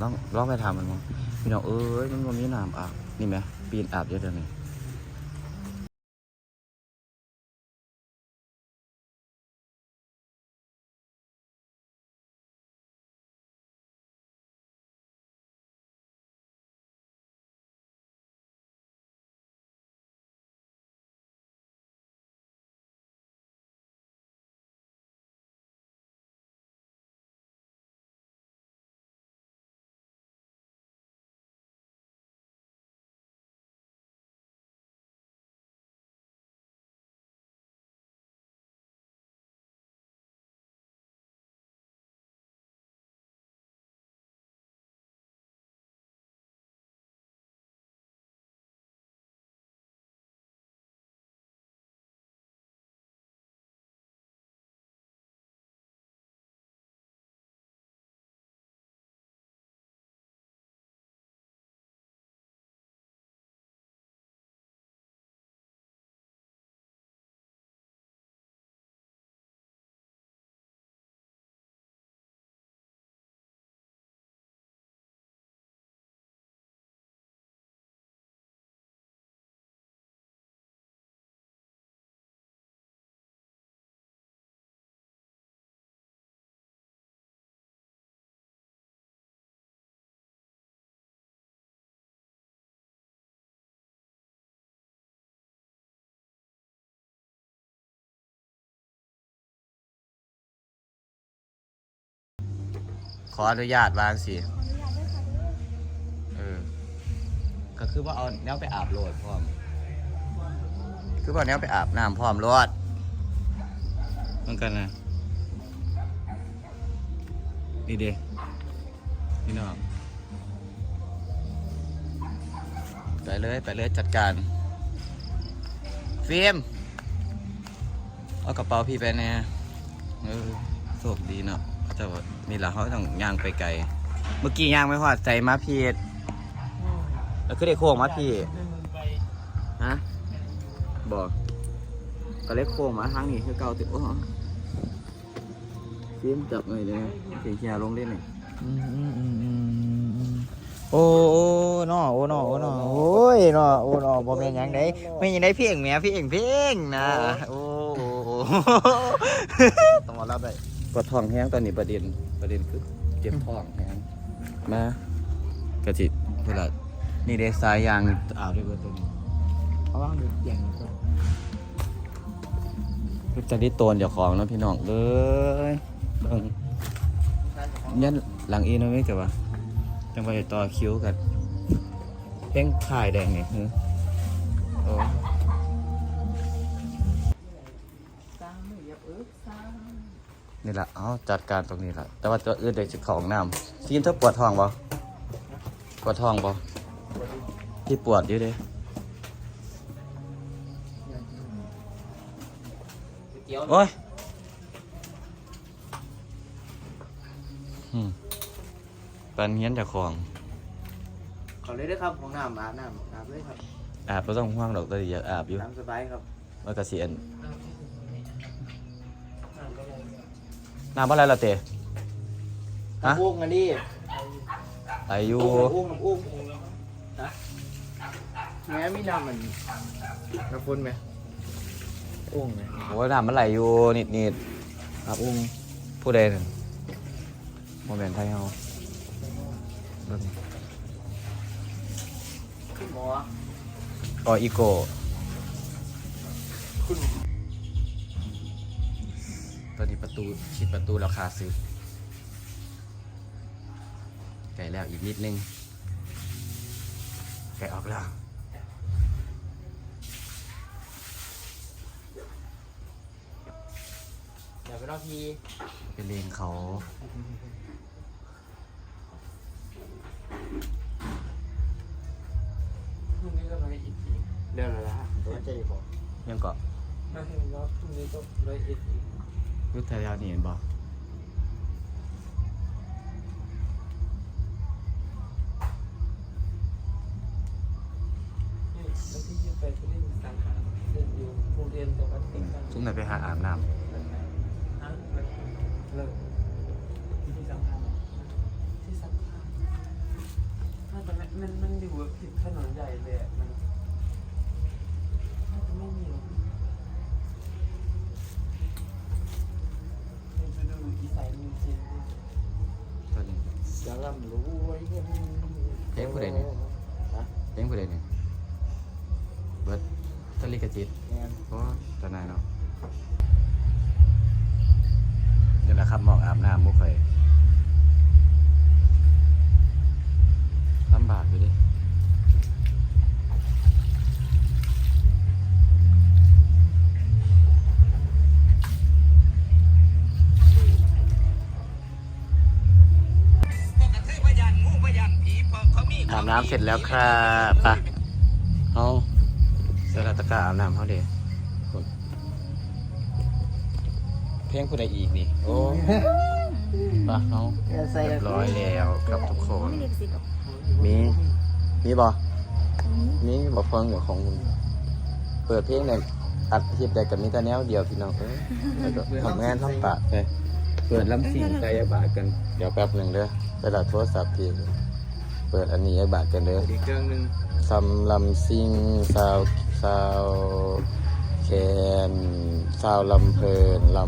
ลองลองไปถามมันมั้งพี่น้องเอ้ยมันมีน้ำอาบนี่ไหมปีนอาบเยอะเดี๋ยวนี้ ออนุญาตวางสิเออ ก็คือว่าเอาแนวไปอาบโลดพร้อม คือว่าเอาแนวไปอาบน้ำพร้อมโลดมันกันนะนี่เด้พี่น้องไปเลยไปเลยจัดการฟิล์มเอากระเป๋าพี่ไปแน่เออโชคดีเนาะแต่ว่า นี่แหละเขาต้องย่างไปไกล เมื่อกี้ย่างไม่พอดใจมาพีดแล้วก็ได้โค้งมาพี่ฮะบอกก็เลยโค้งมาทางนี้คือเก่าติดโอ้ฟิล์มจับหน่อยเลยเสียงเชียร์ลงเล่นหน่อยโอ้โอ้เนาะโอ้เนาะโอ้เนาะโอ้ยเนาะโอ้เนาะบ่แม่นหยังไดไม่นหยังได้เพียงแหม่เพียงเพียงนะโอ้โอ้โอ้ต้องมารับได้ปวดท้องแห้งตอนนี้ประเด็น ประเด็นคือเจ็บท้องแห้งมากระจิตเวลานี่เดสายยางอาบด้วยเบอร์ตัวนี้เอาว่างดูเสียงก็คือจะได้โตนเจ้าของเนาะพี่น้องเลยเบิ่งยันหลังอีนไม่เกี่ยววะจังไปต่อคิ้วกันเพ่งข่ายแดงนี่คือโอ้ นี่แหละเอาจัดการตรงนี้แหละแต่ว่าตัวอื่นเด็กจะของน้ำทีมเธอปวดท้องบ่ปวดท้องบ่ที่ปวดอยู่เด้เดี๋ยวโอ้ยอืมปันเฮียนเจากของขอเลยด้วยครับของน้ำอาบน้ำอาบเลยครับอาบไม่ต้องห่วงดอกแตดีอยากอาบอยู่น้ำสบายครับแล้วก็เสียน น้ำอะไรล่ะเตะฮะน้ำอุ้งอันนี้อายุน้ำอุ้งน้ำอุ้งฮะแม่มีน้ำมันน้ำฝนไหมอุ้งไหมโอ้ยน้ำมันไหลอยู่นิดนิดน้ำอุ้งๆผู้ใดหนึ่งโมเมนต์ไทยเฮาเบิ่งหมอออีโก คุณตอ นนี้ประตูชิดประตูราคาซื้อไก่แล้วอีกนิดนึง ไก่ออกแล้วเดี๋ยวไปรอพี่เป็นเลงเขาพรุ่งนี้ก็ร้อยเอ็ดอีกเดี๋ยวละตัวใจบอกยังเกาะไม่แล้วพรุ่งนี้ก็ร้อยเอ็ดอีก ยุทธยานี่เห็นบอกนี่วันที่ยี่สิบแปดจะเล่นสังหารเล่นอยู่โรงเรียนแต่วัดติดกันซุ่มไหนไปหาอาบน้ฮะเลิกที่สังหารที่สังหารมันมันอยู่แบบติดถนนใหญ่เลยอะมันน่ ลงผู้ใดเนี่ยเบิร์ดตะลิกจิตแม่นโอ้ตอนไหนเนาะเดี๋ยวนะครับหมองอาบน้ำมุกไฟลำบากอยู่ดิ อาบน้ำเสร็จแล้วครับไปเอาเสร็จแล้วตะกร้าอาบน้ำเขาเดี๋ยวเพลงผู้ใดอีกนี่โอ้ปะเอาใส่เรียบร้อยแล้วกับทุกคนไม่ได้สิกับมีมีบอมีบอกฟังเดี๋ยวของคุณเปิดเพลงเนี่ยอัดคลิปได้กับมิตาแนวเดียวพี่น้องเอ้ยแล้วก็ทำงานทำปากไปเปิดลำสิ่งใจยาบาทกัน เดี๋ยวแป๊บหนึ่งเด้อไปดัดโทรศัพท์พี่ เปิดอันนี้ยาบาทกันเด้ออีกเครื่องหนึงซัมลำซิงซาวซาวแคนซาวลำเพลินล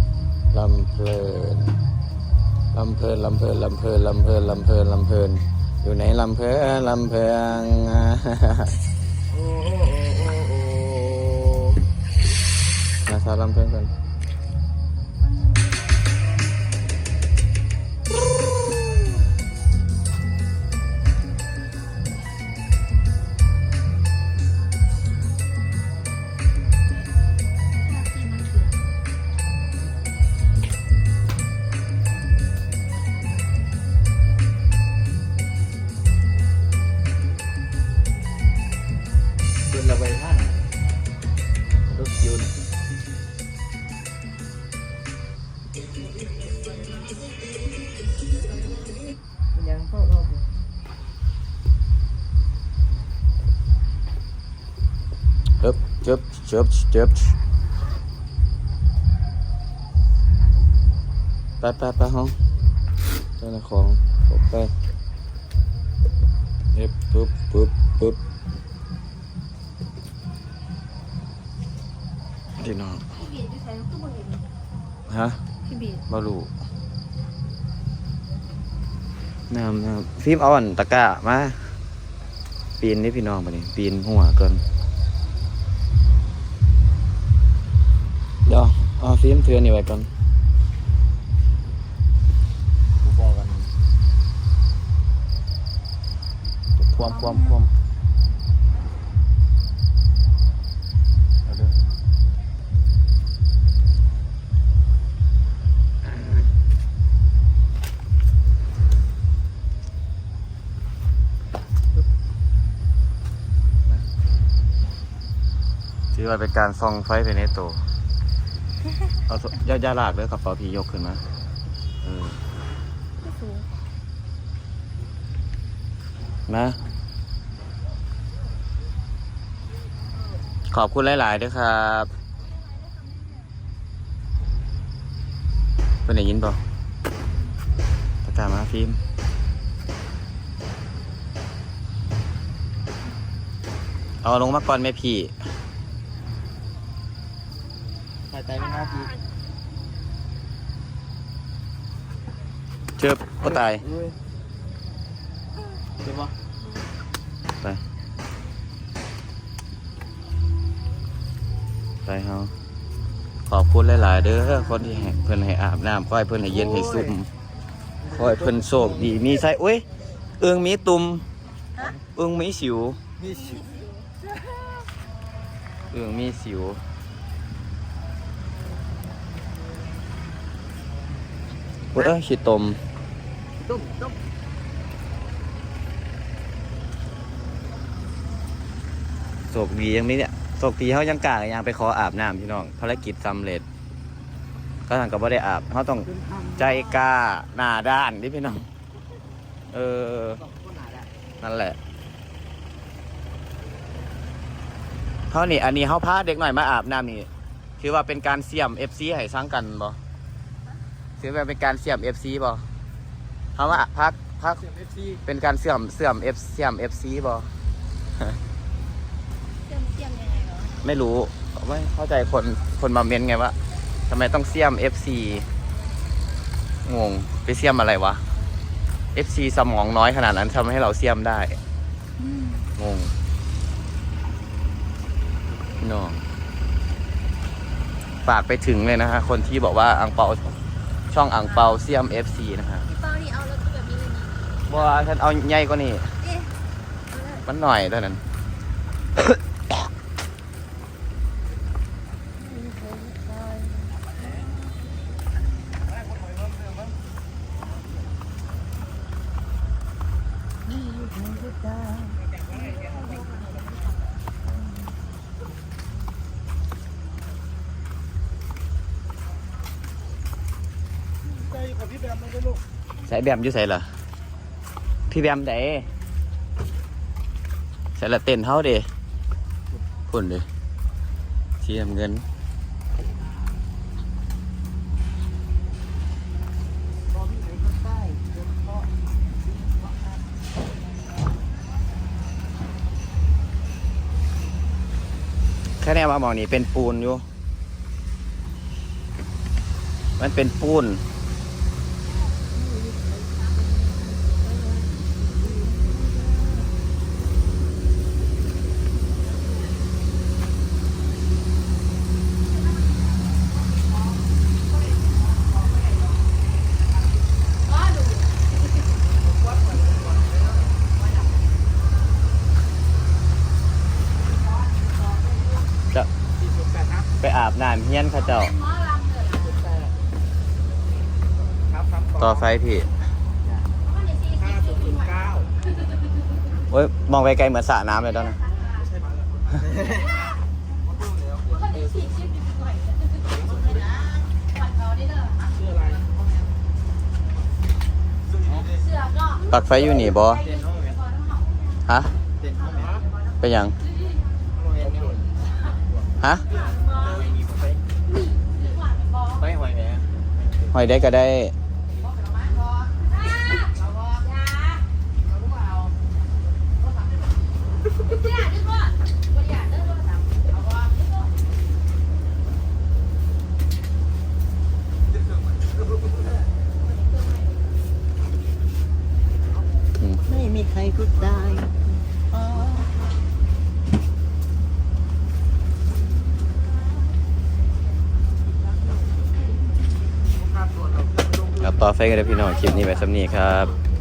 ำลำเพลินลำเพลินลำเพลินลำเพลินลำเพลินลำเพลินลำเพลินอยู่ในลำเพลินลำเพลินโอ้โอ้โอ้โอ้มาซาวลำเพลินกัน เจ็บเจ็บเจ็บไปไปไปห้องเจ้าของออกไปเฮ็บปุ๊บปุ๊บปุ๊บพี่น้องฮะพี่บีบาลูน้ำน้ำฟิล์มเอาอันตะกร้ามา ปีนนี่พี่น้องไปนี่ปีนหัวก่อน เอาฟิล์มเทือนนี่ไว้ก่อนผู้บอกกันความความความเอาเด้อถือว่าเป็นการส่องไฟไปในตัว เอาโทอย่าอย่าลากเลยกระเป๋าพี่ยกขึ้นมาเออก็สูงมาขอบคุณหลายๆด้วยครับเป็นไหนยินบ่ตะกร้ามาฟิล์มเอาลงมาก่อนแม่พี่ ถ่ายใจไม่น่าทีเชิบก็ตายเอ้เจ็บปะไปไปเฮาขอบคุณหลาย ๆ เด้อคนที่ให้เพิ่นให้อาบน้ำขอให้เพิ่นให้เย็นให้ซุ่มขอให้เพิ่นโชคดีมีไส้อุ้ยเอืองมีตุ่มเอืองมีสิวนี่สิเอืองมีสิว เอ้ยขี้ตมตุ้มตุ้มโชคดียังมีเนี่ยโชคดีเขายังกล้ายังไปขออาบน้ำพี่น้องภารกิจสำเร็จ ก็ทางก็บ่ได้อาบเขาต้องใจกล้าหน้าด้านนี่พี่น้อง เออ นั่นแหละเขานี่ อันนี้เขาพาเด็กหน่อยมาอาบน้ำนี่ถือว่าเป็นการเสี่ยมเอฟซีให้สร้างกันบ่ ถือว่าเป็นการเสี่ยมเอฟซีบ่เขามาพักพัก เสียงเอฟซีเป็นการเสื่อมเสื่อมเอฟเสื่อมเอฟซีบอเสียมเสียมยังไงเหรอไม่รู้ไม่เข้าใจคนคนมาเม้นไงว่าทำไมต้องเสี่ยม FC งงไปเสี่ยมอะไรวะ FC สมองน้อยขนาดนั้นทำให้เราเสี่ยมได้งงพี่น้องฝากไปถึงเลยนะฮะคนที่บอกว่าอังเปา ช่องอังเปาเสี่ยม FC นะฮะพี่เป้านี่เอาแล้วก็แบบนี้เลยนี่บ่ว่าฉันเอาใหญ่กว่านี้ เอ๊ะเอาแล้วมันหน่อยเท่านั้น ใจกับพี่แบมไม่ได้ลูก ใส่แบมอยู่ใส่เหรอพี่แบมไดใส่ละเต้นเท่าเดพุ่นเลยสีน้ำเงินแค่แน่ว่ามองนี่เป็นปูนอยู่ มันเป็นปูน จะ สี่สิบแปดนะ ไปอาบน้ำเฮียนเข้าเจ้าครับครับต่อไฟพี่ห้าศูนย์ศูนย์เก้าโอ้ย มองไปไกลเหมือนสระน้ำเลยตอนนั้นไม่ใช่มาแล้วชื่ออะไรเสือก็ปลักไฟอยู่นี่บอเต้นห้องไหมฮะเต้นห้องไหมไปยัง ฮะ หอยได้ก็ได้ไม่มีใครก็ได้อ ครับ ต่อไฟกันเลยพี่น้องคลิปนี้ไปสำนีครับ